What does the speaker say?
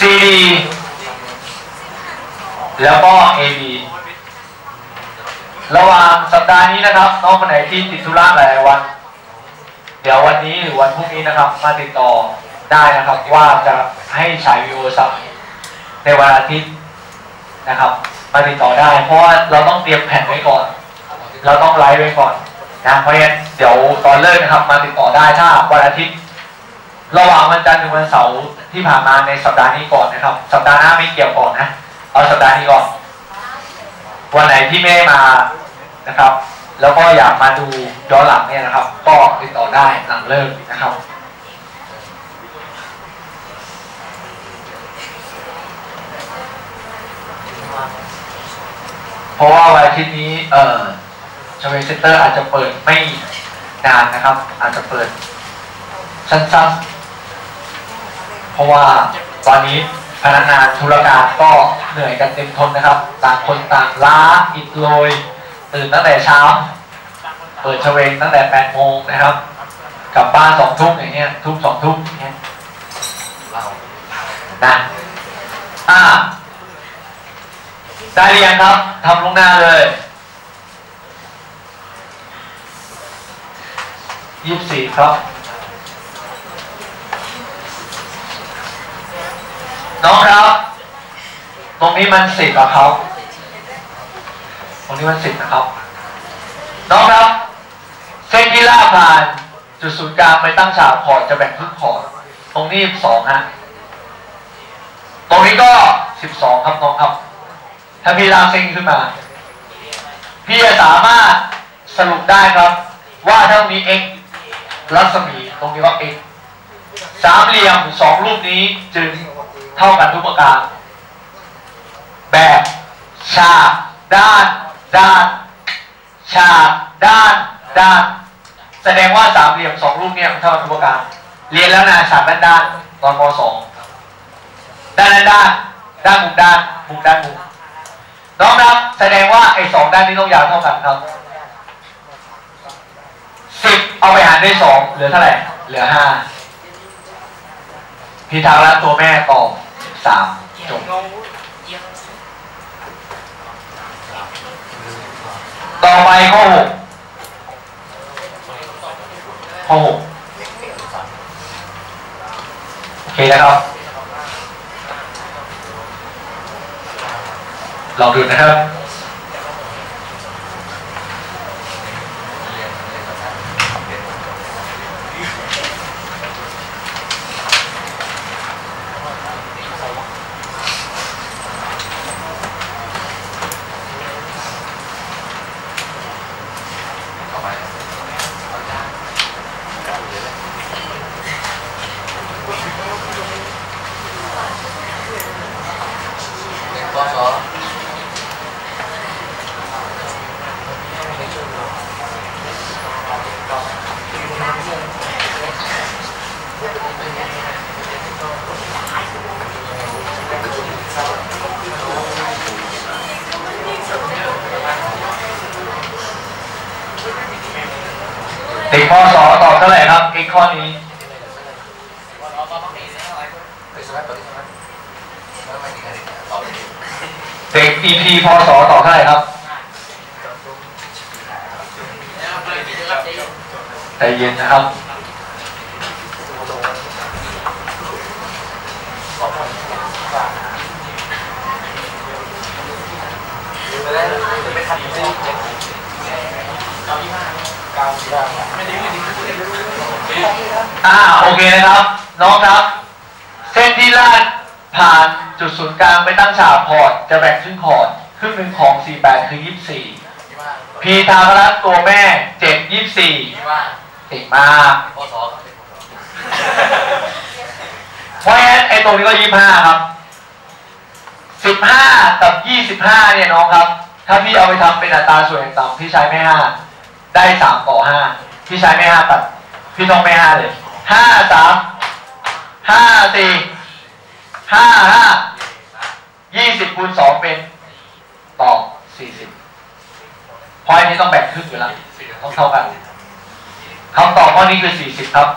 CD แล้วก็ AB ระหว่างสัปดาห์นี้นะครับน้องคนไหนที่ติดธุระหลายวัน เดี๋ยววันนี้หรือวันพรุ่งนี้นะครับ มาติดต่อได้นะครับว่าจะให้ฉายวิดีโอซับในวันอาทิตย์นะครับ มาติดต่อได้ เพราะว่าเราต้องเตรียมแผ่นไว้ก่อน เราต้องไลฟ์ไว้ก่อนนะเพราะฉะนั้นเดี๋ยวตอนเลิกนะครับ มาติดต่อได้ถ้าวันอาทิตย์ ระหว่างวันจันทร์ถึงวันเสาร์ที่ผ่านมาในสัปดาห์นี้ก่อนนะครับ สัปดาห์หน้าไม่เกี่ยวก่อนนะ เอาสัปดาห์นี้ก่อน วันไหนที่ไม่ได้มานะครับ แล้วก็อยากมาดูย้อนหลังเนี่ยนะครับ ก็ติดต่อได้หลังเลิกนะครับเพราะว่าวันอาทิตย์นี้เอ่อชเวเซนเตอร์อาจจะเปิดไม่นานนะครับ อาจจะเปิดสั้นๆ ราะว่าตอนนี้พนักงานธุรการก็เหนื่อยกันเต็มทนนะครับ ต่างคนต่างล้าอิดโรยตื่นตั้งแต่เช้า เปิดเชเวงตั้งแต่8โมงนะครับ กลับบ้านสองทุ่มอย่างเงี้ยทุ่มสองทุ่มอย่างเงี้ยนะอ่าได้หรือยังครับทำลงหน้าเลยยี่สิบสี่ครับ น้องครับ ตรงนี้มันสิบอะครับ ตรงนี้มันสิบนะครับ น้องครับ เส้นที่ลากผ่านจุดศูนย์กลางไปตั้งฉากขอดจะแบ่งครึ่งขอดตรงนี้สองฮะ ตรงนี้ก็สิบสองครับน้องครับ ถ้าพี่ลากเส้นขึ้นมา พี่จะสามารถสรุปได้ครับ ว่าถ้าตรงนี้ x รัศมีตรงนี้ว่า x สามเหลี่ยมสองรูปนี้จึง เท่ากันทุกประการ แบบฉากด้าน ด้านฉากด้าน ด้าน แสดงว่าสามเหลี่ยมสองรูปเนี่ยมันเท่ากันทุกประการ เรียนแล้วนะฉากด้านด้านตอนมสองด้านด้านด้านด้านมุมด้านมุมด้านมุมน้องครับแสดงว่าไอ้สองด้านนี้ต้องยาวเท่ากันครับสิบเอาไปหารด้วยสองเหลือเท่าไหร่เหลือห้าพีทาระตัวแม่ตอบ สามจบต่อไปข้อหกข้อหกโอเคนะครับลองดูนะครับ ข้อสอง เด็กข้อสอตอบเท่าไหร่ครับอีกข้อนี้ ไปสมัครตอนนี้สมัครแล้วไม่ถึง อะไรตอบเด็ก EP พอสอตอบเท่าไหร่ครับใจเย็นนะครับ ไปแล้วจะไปทำซิเก้าสิบห้าไม่ดีไม่ดี อ่าโอเคนะครับ น้องครับ เส้นที่ลาดผ่านจุดศูนย์กลางไปตั้งฉากพอร์ตจะแบ่งครึ่งคอร์ดครึ่งหนึ่งของ 48 คือ 24 พีทารัตตัวแม่ 7 24ที่ว่าเก่งมากข้อสอเพราะฉะนั้นไอ้ตรงนี้ก็ 25 ครับ 15 กับ 25 เนี่ยน้องครับ ถ้าพี่เอาไปทำเป็นอัตราส่วนต่างพี่ใช้ไม่ 5 ได้ 3 ต่อ 5 พี่ใช้ไม่ห้าตัด พี่ต้องไม่ห้าเลยห้าสามห้าสี่ห้าห้ายี่สิบคูณสองเป็นตอบ40เพราะอันนี้ต้องแบ่งครึ่งอยู่แล้วต้องเท่ากันคำตอบข้อนี้คือสี่สิบครับ